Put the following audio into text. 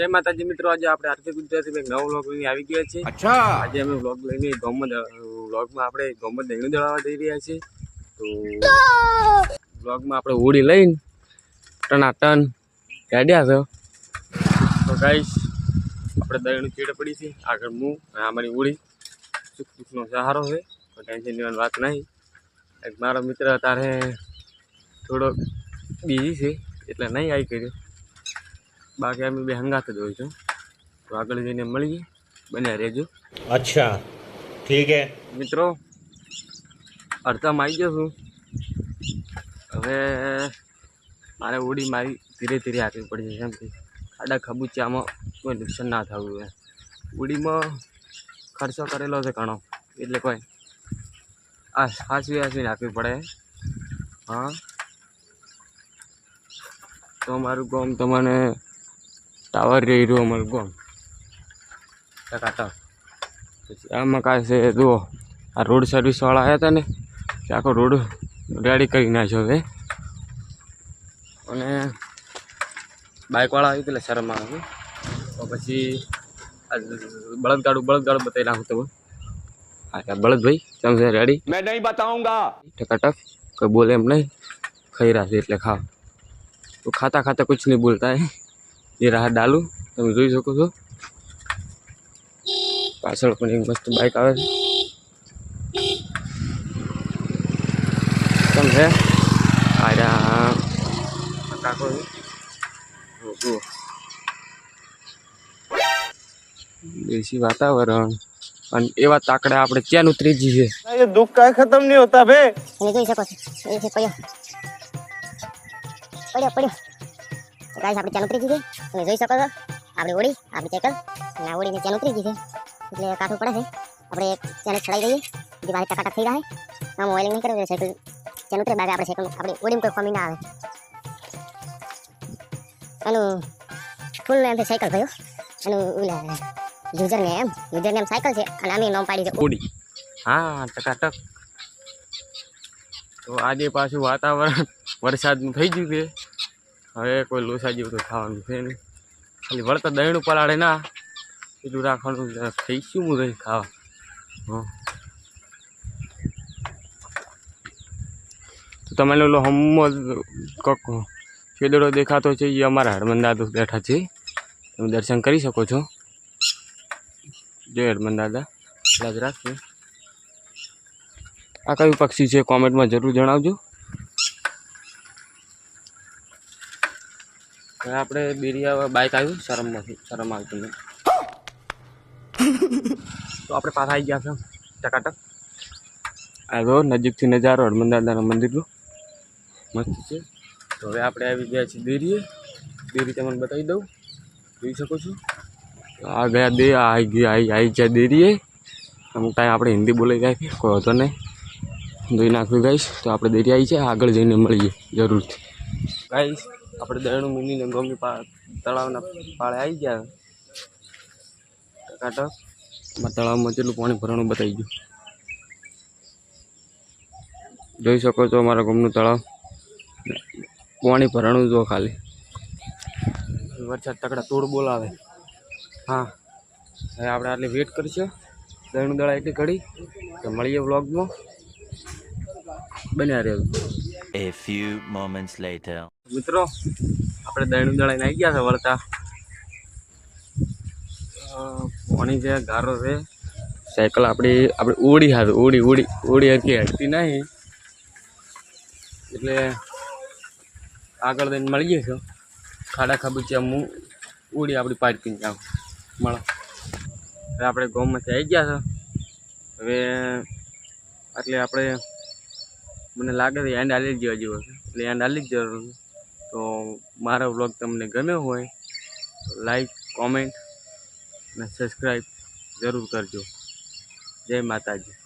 જય માતાજી મિત્રો આજે આપણે આર્થિક ગુજરાતી એક નવો વ્લોગ લઈને આવી ગયા છીએ. આજે અમે વ્લોગ લઈને ગોમત વ્લોગમાં આપણે ગોમત દહીણું દળાવવા જઈ રહ્યા છીએ. તો વ્લોગમાં આપણે હોળી લઈને ટના ટન કાઢ્યા છો. તો ગાઈશ આપણે દહીણું ચેડે પડી છે આગળ હું અને અમારી હોળી. સુખ દુઃખનો સહારો છે કોઈ ટેન્શન લેવાની વાત નહીં. એક મારો મિત્ર તારે થોડોક બિઝી છે એટલે નહીં આવી કર્યો. બાકી અમે બે હંગાત જ હોઈશું તો આગળ જઈને મળીએ બને રહેજો. અચ્છા ઠીક હે. મિત્રો અડધામાં આવી ગયો છું. હવે મારે ઉડી મારી ધીરે ધીરે આપવી પડશે જેમ કે આડા ખબુચામાં કોઈ નુકસાન ના થવું હોય. ઉડીમાં ખર્ચો કરેલો છે ઘણો એટલે કોઈ આ હાસવી હાસવીને આપવી પડે. હા. તો મારું કામ તમને ટાવર રહ્યું અમારું ગોમ ટકાટક પછી આમાં કાંઈ છે જુઓ આ રોડ સર્વિસવાળા આવ્યા હતા ને તે આખો રોડ રેડી કરી નાખ્યો હવે અને બાઇકવાળા આવી એટલે શરમ આવે તો પછી આ બળદગાડું બળદગાડું બતાવી નાખું તમે હા બળદભાઈ તમે રેડી મેં નહીં બતાઉંગા ટકાટક કોઈ બોલે એમ નહીં ખાઈ રહ્યા છે એટલે ખાવ તો ખાતા ખાતા કુછ નહીં બોલતા હે એ રાહ ડાલુ તમે જોઈ શકો છો. પાછળ પણ એક મસ્ત બાઇક આવે છે. તમને આડા કાકો જુઓ દેશી વાતાવરણ. અને એવા તાકડા આપણે ક્યાં ઉતરી જઈએ દુઃખ કઈ ખતમ નહીં હોતા ભે તમે શકો છો. પડ્યો. પડ્યો આપણે ક્યાં ઉતરી જઈએ તમે જોઈ શકો છો, આપણી ઓડી આપણી સાયકલ અને આ ચાલ ઉતરી ગઈ છે. એટલે કાઠું પડે છે. આપણે એક છડાઈ દઈએ. બારે ટકાટક થઈ જાય. આમ ઓઇલિંગ નહીં કરવું સાયકલ ચેન ઉતરે, બાકી આપણે સાયકલ આપણી ઓડીમાં કોઈ કમી ના આવે. એનું ફૂલ નેમ છે સાયકલ ભાઈઓ એનું યુઝર ને એમ? યુઝર નેમ સાયકલ છે, અને આમે નામ પાડી છે. ઓડી હા, ટકાટક. તો આજે પાછું વાતાવરણ વરસાદનું થઈ ગયું છે. હવે કોઈ લોસા જેવું તો ખાવાનું છે નહીં. ખાલી વળતા દહીણું પલાળે ના. એટલું રાખવાનું. થઈ શું હું રહી ખાવા. તો તમે લોકો હમો કોક ખેદડો દેખાતો છે. એ અમારા હરમન દાદુ બેઠા છે. તમે દર્શન કરી શકો છો. જય હરમન દાદા. લાજ રાખજો. આ કયું પક્ષી છે? કોમેન્ટમાં જરૂર જણાવજો. હવે આપણે બેરિયા બાઇક આવ્યું શરમમાંથી, શરમ આવતું નહીં. તો આપણે પાછા આવી ગયા છે ટકાટક આ જો નજીકથી નજારો હરમંદાદાના દાદાના મંદિરનો. મસ્ત છે. તો હવે આપણે આવી ગયા છીએ દેરીએ દેરી તમને બતાવી દઉં. જોઈ શકો છો. આ ગયા દે આવી આવી ગયા દેરીએ અમુક ટાઈમ આપણે હિન્દી બોલાઈ જાય કોઈ હતો નહીં. જોઈ નાખ્યું, ગાઈશ. તો આપણે દેરી આવી છે, આગળ જઈને મળીએ, જરૂરથી. ગાઈશ. આપણે દરણું મિનીને ગમી તળાવના પાળે આવી ગયા. કાંટો એમાં તળાવમાં જેટલું પાણી ભરાણું બતાવી ગયું જોઈ શકો છો અમારા ગામનું તળાવ. પાણી ભરાણું જો ખાલી. વરસાદ તકડા તોડ બોલાવે. હા. હવે આપણે આટલી વેટ કરીશું. દરણું દળા એટલી ઘડી. તો મળીએ વ્લોગમાં બન્યા રહ્યો A few moments later. મિત્રો, આપણે દહીણું દળાઈને આવી ગયા છે વળતા. પાણી છે ગારો છે? સાયકલ આપણી, આપણે ઉડી હાથ ઉડી ઉડી ઉડી હરકી હટતી નહીં. એટલે આગળ દઈને મળી ગયો છો ખાડા ખાબુચિયા હું ઉડી આપણી પાર્કિંગ જાઉં મળે. હવે આપણે ગામમાંથી આવી ગયા છો. હવે, એટલે આપણે મને લાગે છે એન્ડ આલી જ જેવો એટલે એન્ડ આલી જ જરૂર તો મારો વ્લોગ તમને ગમ્યો હોય લાઈક કોમેન્ટ અને સબસ્ક્રાઈબ જરૂર કરજો. જય માતાજી.